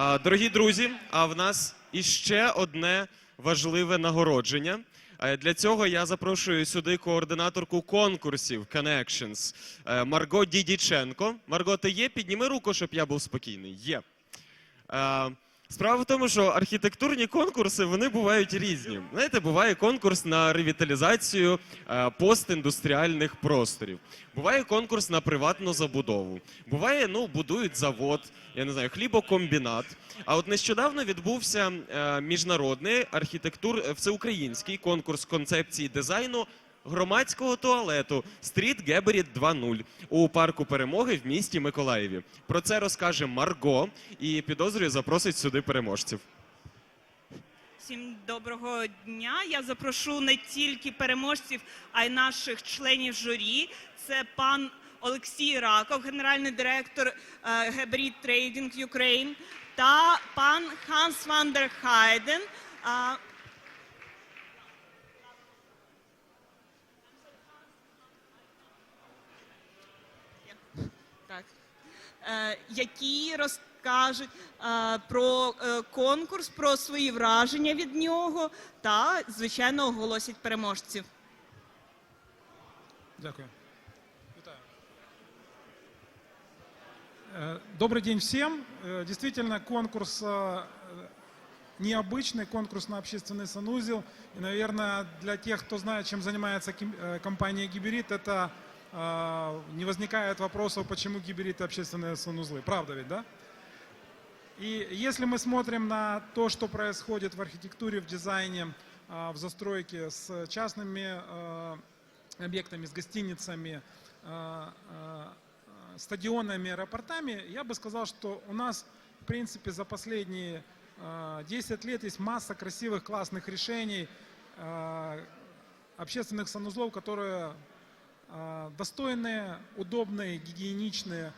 Дорогі друзі, а в нас іще одне важливе нагородження. Е, Для цього я запрошую сюди координаторку конкурсів Connections е, Марго Дідіченко. Марго, ти є? Підніми руку, щоб я був спокійний. Є. Справа в тому, що архітектурні конкурси вони бувають різні. Знаєте, буває конкурс на ревіталізацію е, постіндустріальних просторів. Буває конкурс на приватну забудову. Буває, ну, будують завод, я не знаю, хлібокомбінат. А от нещодавно відбувся е, міжнародний архітектур, всеукраїнський конкурс концепції дизайну громадського туалету Стріт Геберіт 2.0 у парку перемоги в місті Миколаєві. Про це розкаже Марго і підозрює запросить сюди переможців. Всім доброго дня. Я запрошу не тільки переможців, а й наших членів журі. Це пан Олексій Раков, генеральний директор Гебрід Трейдинг Юкрейн, та пан Ханс Ван дер Хайден. Так. Е, які розкажуть е, про е, конкурс, про свої враження від нього та, звичайно, оголосять переможців. Дякую. Вітаю. Э, Добрый день всем. Э, Действительно, конкурс э, необычный, конкурс на общественный санузел. И, наверное, для тех, кто знает, чем занимается ким- э, компания Гиберит, это э, не возникает вопросов, почему Гиберит общественные санузлы. Правда ведь, да? И если мы смотрим на то, что происходит в архитектуре, в дизайне, а, в застройке с частными э, объектами, с гостиницами, а, а, а, стадионами, аэропортами, я бы сказал, что у нас, в принципе, за последние а, 10 лет есть масса красивых, классных решений, а, общественных санузлов, которые а, достойные, удобные, гигиеничные,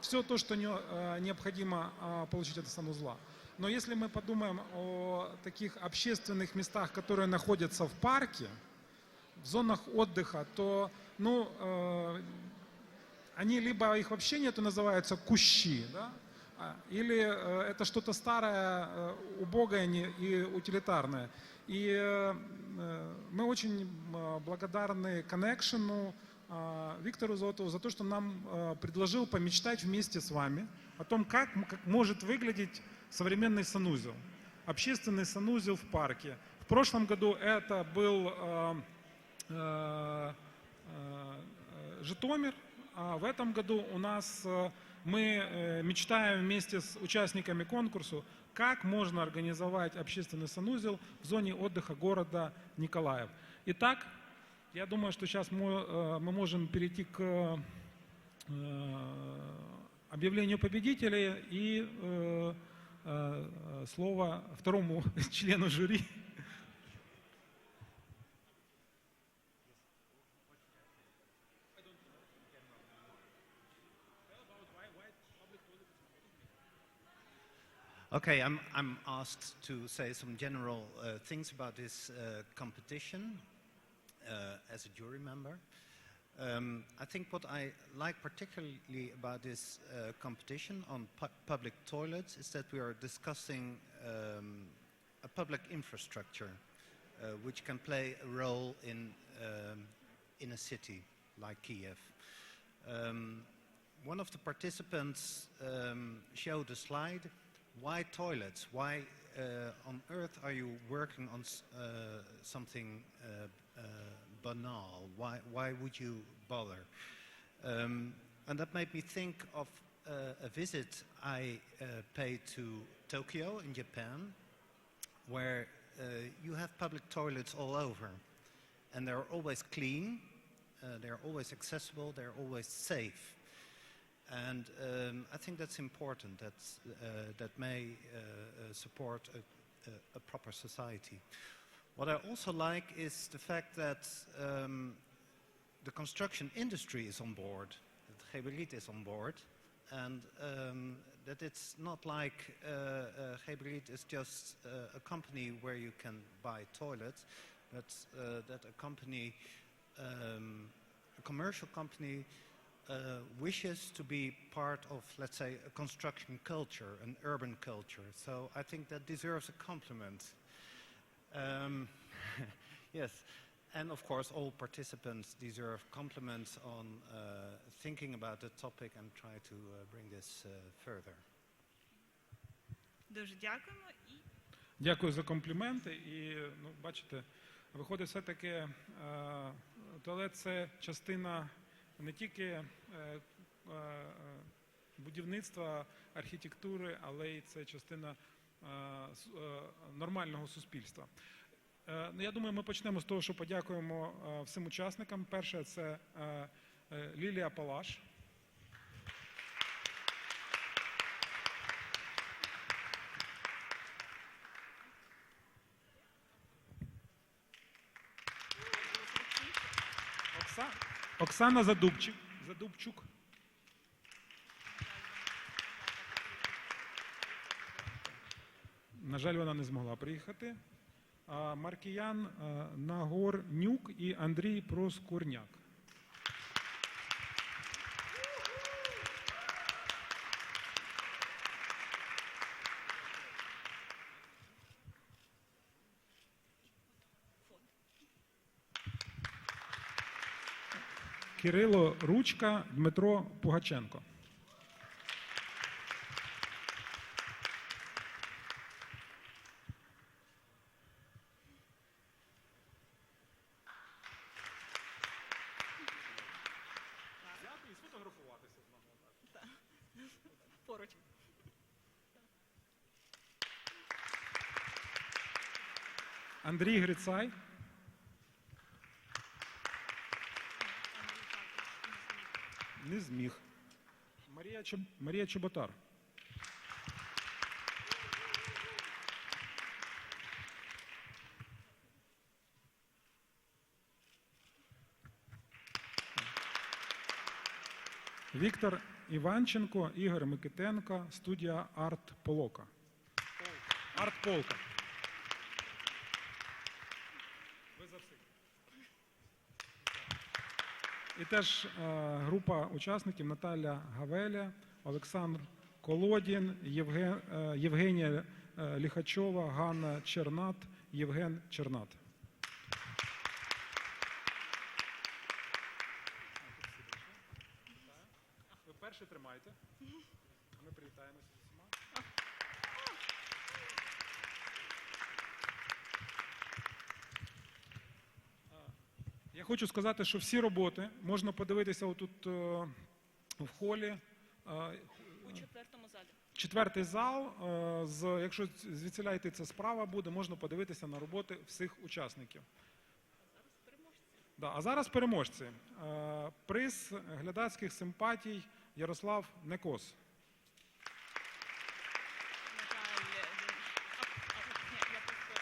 все то, что а, необходимо а, получить от санузла. Но если мы подумаем о таких общественных местах, которые находятся в парке, в зонах отдыха, то, ну, э, они либо их вообще нету, называются кущи, да, а, или э, это что-то старое, э, убогое и утилитарное. И э, мы очень благодарны коннекшену Виктору Зотову за то, что нам предложил помечтать вместе с вами о том, как, может выглядеть современный санузел. Общественный санузел в парке. В прошлом году это был Житомир, а в этом году у нас мы э, мечтаем вместе с участниками конкурса, как можно организовать общественный санузел в зоне отдыха города Николаев. Итак, я думаю, что сейчас мы, э, мы можем перейти к э, объявлению победителей и э, э, слово второму члену жюри. Okay, I'm, I'm asked to say some general uh, things about this uh, competition uh, as a jury member. Um, I think what I like particularly about this uh, competition on pu- public toilets is that we are discussing um, a public infrastructure uh, which can play a role in, um, in a city like Kiev. Um, one of the participants um, showed a slide. Why toilets? Why uh, on earth are you working on uh, something uh, banal? Why, why would you bother? Um, and that made me think of a visit I paid to Tokyo in Japan, where you have public toilets all over, and they're always clean, uh, they're always accessible, they're always safe. And um, I think that's important. That's, uh, that may uh, uh, support a, a, a proper society. What I also like is the fact that um, the construction industry is on board, that Geberit is on board, and um, that it's not like uh, uh, Geberit is just uh, a company where you can buy toilets, but uh, that a company, um, a commercial company, uh, wishes to be part of, let's say, a construction culture, an urban culture. So I think that deserves a compliment. Um, yes, and of course, all participants deserve compliments on uh, thinking about the topic and try to uh, bring this uh, further. Дуже дякуємо. І Дякую за компліменти. І ну, бачите, виходить, все-таки е, туалет це частина Не тільки е, е, будівництва, архітектури, але й це частина е, нормального суспільства. Ну, я думаю, ми почнемо з того, що подякуємо всім учасникам. Перше це Лілія Палаш. Оксана Задубчик. Задубчук. На жаль, вона не змогла приїхати. Маркіян е, Нагорнюк і Андрій Проскурняк. Кирило Ручка, Дмитро Пугаченко. поруч. Андрій Грицай. Не зміг. Марія, Чоб... Марія Чоботар. Віктор Іванченко, Ігор Микитенко, студія Арт Полока. Арт Полка. Ви за всіх. І теж е, група учасників Наталя Гавеля, Олександр Колодін, Євген, е, Євгенія е, Ліхачова, Ганна Чернат, Євген Чернат. Ви перші тримайте. Ми привітаємося з усіма. Я хочу сказати, що всі роботи можна подивитися отут е, в холі. Е, У четвертому залі. Четвертий зал. е, З, якщо звідсіля йти це справа буде, можна подивитися на роботи всіх учасників. Да, а зараз переможці. Приз глядацьких симпатій Ярослав Некос. На жаль, е, а, а, ні, я просто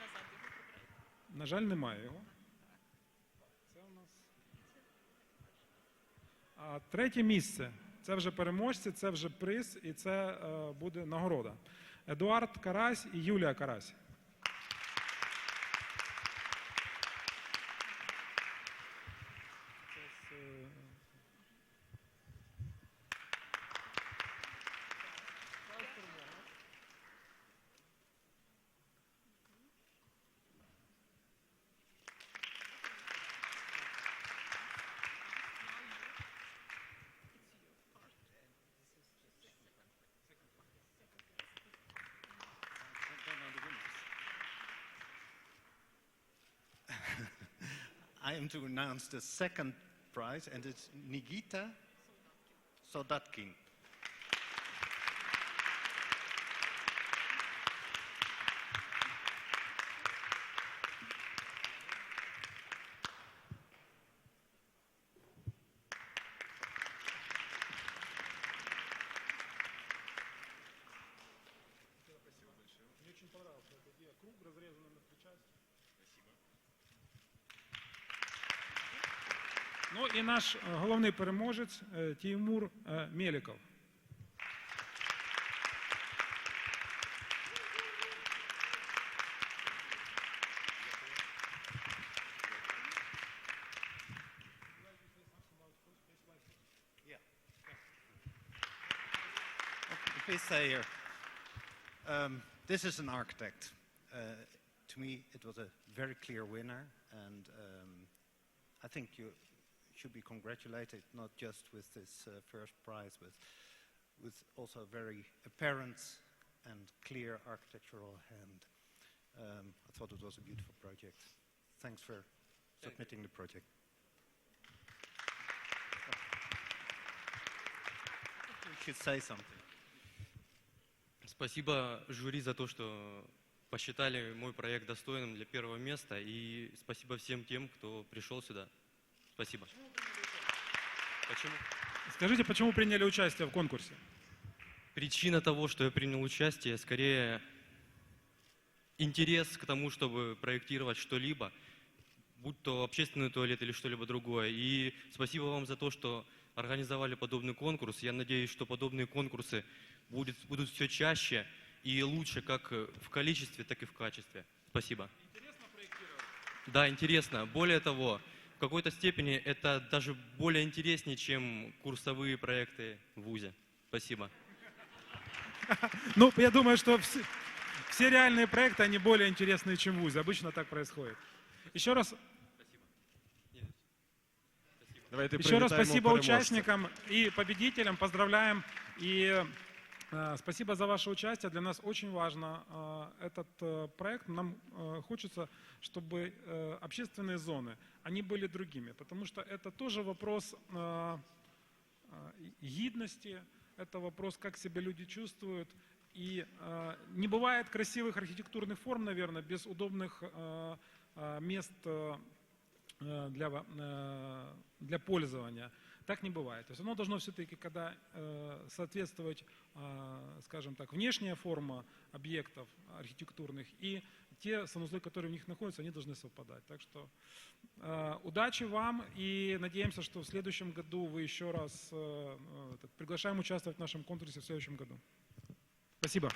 назад його прибираю. На жаль, немає його. Це у нас. А третє місце. Це вже переможці, це вже приз і це е, буде нагорода. Едуард Карась і Юлія Карась. I am to announce the second prize, and it's Nigita Sodatkin. Ну і наш головний переможець Тімур Мєліков. Please stay here. Um, this is an architect. Uh, to me, it was a very clear winner, and um, I think you should be congratulated not just with this uh, first prize, with with also a very apparent and clear architectural hand. Um, I thought it was a beautiful project. Thanks for submitting the project. You should say something. Спасибо жюри за то, что посчитали мой проект достойным для первого места. И спасибо всем тем, кто пришел сюда. Спасибо. Почему? Скажите, почему приняли участие в конкурсе? Причина того, что я принял участие, скорее интерес к тому, чтобы проектировать что-либо, будь то общественный туалет или что-либо другое. И спасибо вам за то, что организовали подобный конкурс. Я надеюсь, что подобные конкурсы будет, будут все чаще и лучше как в количестве, так и в качестве. Спасибо. Да, интересно. Более того, в какой-то степени это даже более интереснее, чем курсовые проекты в ВУЗе. Спасибо. Ну, я думаю, что все, все реальные проекты, они более интересные, чем в ВУЗе. Обычно так происходит. Еще раз, Давайте еще раз спасибо участникам и победителям. Поздравляем. И спасибо за ваше участие. Для нас очень важно э, этот э, проект. Нам э, хочется, чтобы э, общественные зоны, они были другими. Потому что это тоже вопрос э, э, гидности, это вопрос, как себя люди чувствуют. И э, не бывает красивых архитектурных форм, наверное, без удобных э, э, мест э, э, для, э, для пользования. Так не бывает. То есть оно должно все-таки, когда э, соответствовать, э, скажем так, внешняя форма объектов архитектурных и те санузлы, которые в них находятся, они должны совпадать. Так что э, удачи вам и надеемся, что в следующем году вы еще раз э, э, так, приглашаем участвовать в нашем конкурсе в следующем году. Спасибо.